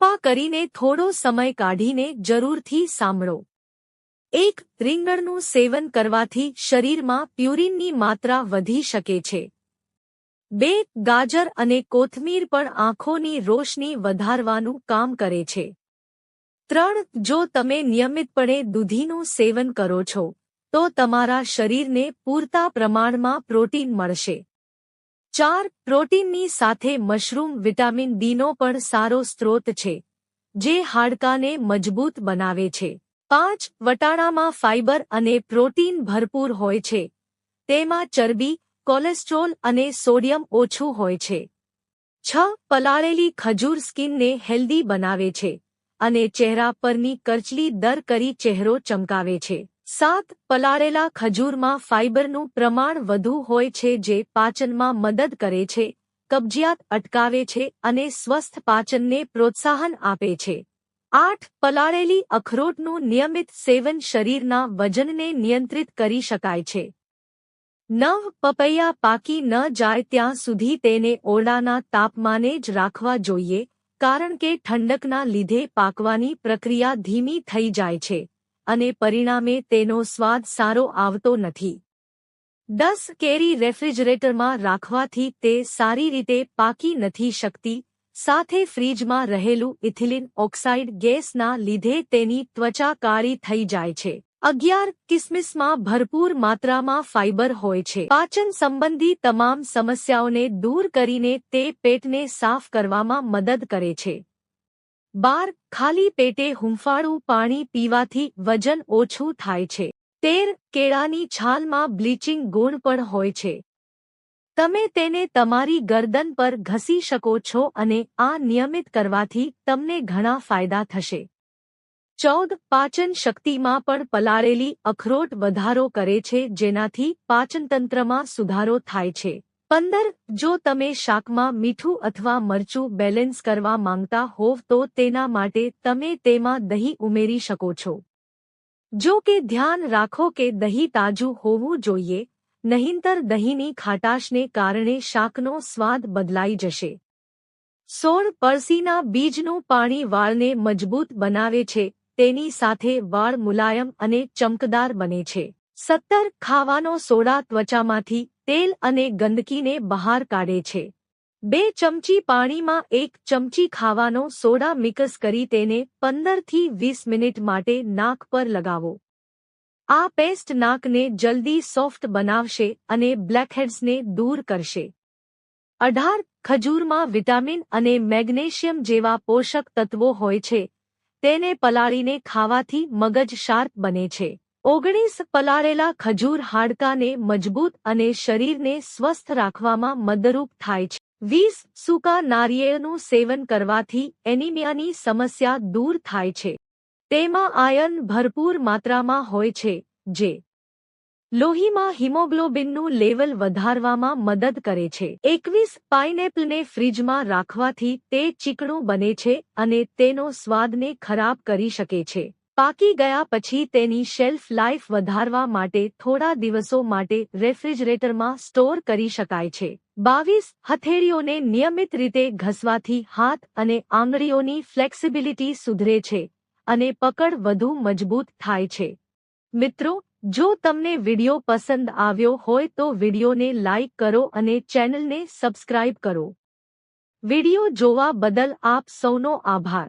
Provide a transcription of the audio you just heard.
કૃપા કરીને થોડો સમય કાઢીને જરૂરથી સાંભળો. એક, રીંગણનું સેવન કરવાથી શરીરમાં પ્યુરિનની માત્રા વધી શકે છે. બે, ગાજર અને કોથમીર પણ આંખોની રોશની વધારવાનું કામ કરે છે. ત્રણ, જો તમે નિયમિતપણે દૂધીનું સેવન કરો છો, તો તમારા શરીરને પૂરતા પ્રમાણમાં પ્રોટીન મળશે. ચાર પ્રોટીનની સાથે મશરૂમ વિટામિન ડીનો પણ સારો સ્ત્રોત છે, જે હાડકાને મજબૂત બનાવે છે. પાંચ, વટાણામાં ફાઇબર અને પ્રોટીન ભરપૂર હોય છે. તેમાં ચરબી, કોલેસ્ટ્રોલ અને સોડિયમ ઓછું હોય છે. છ, પલાળેલી ખજૂર સ્કિનને હેલ્ધી બનાવે છે અને ચહેરા પરની કરચલી દર કરી ચહેરો ચમકાવે છે. સાત પલાળેલા ખજૂરમાં ફાઇબરનું પ્રમાણ વધુ હોય છે જે પાચનમાં મદદ કરે છે, કબજિયાત અટકાવે છે અને સ્વસ્થ પાચનને પ્રોત્સાહન આપે છે. આઠ પલાળેલી અખરોટનું નિયમિત સેવન શરીરના વજનને નિયંત્રિત કરી શકાય છે. નવ પપૈયા પાકી ન જાય ત્યાં સુધી તેને ઓરડાના તાપમાને જ રાખવા જોઈએ, કારણ કે ઠંડકના લીધે પાકવાની પ્રક્રિયા ધીમી થઈ જાય છે. અને પરિણામે તેનો સ્વાદ સારો આવતો નથી. દસ કેરી રેફ્રિજરેટરમાં રાખવાથી તે સારી રીતે પાકી નથી શકતી, સાથે ફ્રીજમાં રહેલું ઇથિલિન ઓક્સાઇડ ગેસના લીધે તેની ત્વચા કાળી થઈ જાય છે. અગિયાર કિસમિસમાં ભરપૂર માત્રામાં ફાઇબર હોય છે. પાચન સંબંધી તમામ સમસ્યાઓને દૂર કરીને તે પેટને સાફ કરવામાં મદદ કરે છે. બાર ખાલી પેટે હુંફાળું પાણી પીવાથી વજન ઓછું થાય છે. તેર કેળાની છાલમાં બ્લીચિંગ ગુણ પણ હોય છે. તમે તેને તમારી ગરદન પર ઘસી શકો છો અને આ નિયમિત કરવાથી તમને ઘણા ફાયદા થશે. ચૌદ પાચન શક્તિમાં પણ પલાળેલી અખરોટ વધારો કરે છે જેનાથી પાચનતંત્રમાં સુધારો થાય છે. પંદર, જો તમે શાકમાં મીઠું અથવા મરચું બેલેન્સ કરવા માંગતા હોવ તો તેના માટે તમે તેમાં દહીં ઉમેરી શકો છો. જો કે ધ્યાન રાખો કે દહીં તાજું હોવું જોઈએ, નહીંતર દહીંની ખાટાશને કારણે શાકનો સ્વાદ બદલાઈ જશે. સોળ, પરસીના બીજનું પાણી વાળને મજબૂત બનાવે છે, તેની સાથે વાળ મુલાયમ અને ચમકદાર બને છે. સત્તર, ખાવાનો સોડા ત્વચામાંથી તેલ અને ગંદકીને બહાર કાઢે છે. બે ચમચી પાણીમાં એક ચમચી ખાવાનો સોડા મિક્સ કરી તેને પંદરથી વીસ મિનિટ માટે નાક પર લગાવો. આ પેસ્ટ નાકને જલ્દી સોફ્ટ બનાવશે અને બ્લેકહેડ્સને દૂર કરશે. અઢાર ખજૂરમાં વિટામિન અને મેગ્નેશિયમ જેવા પોષક તત્વો હોય છે. તેને પલાળીને ખાવાથી મગજ શાર્પ બને છે. ઓગણીસ પલાળેલા ખજૂર હાડકાને મજબૂત અને શરીરને સ્વસ્થ રાખવામાં મદરૂપ થાય છે. વીસ સૂકા નારિયેળનું સેવન કરવાથી એનિમિયાની સમસ્યા દૂર થાય છે. તેમાં આયર્ન ભરપૂર માત્રામાં હોય છે, જે લોહીમાં હિમોગ્લોબિનનું લેવલ વધારવામાં મદદ કરે છે. એકવીસ પાઇનેપલને ફ્રીજમાં રાખવાથી તે ચીકણું બને છે અને તેનો સ્વાદને ખરાબ કરી શકે છે. પાકી ગયા પછી તેની શેલ્ફ લાઇફ વધારવા માટે થોડા દિવસો માટે રેફ્રિજરેટરમાં સ્ટોર કરી શકાય છે. બાવીસ હથેળીઓને નિયમિત રીતે ઘસવાથી હાથ અને આંગળીઓની ફ્લેક્સિબિલિટી સુધરે છે અને પકડ વધુ મજબૂત થાય છે. મિત્રો, જો તમને વિડિયો પસંદ આવ્યો હોય તો વિડિયોને લાઇક કરો અને ચેનલને સબસ્ક્રાઇબ કરો. વિડિયો જોવા બદલ આપ સૌનો આભાર.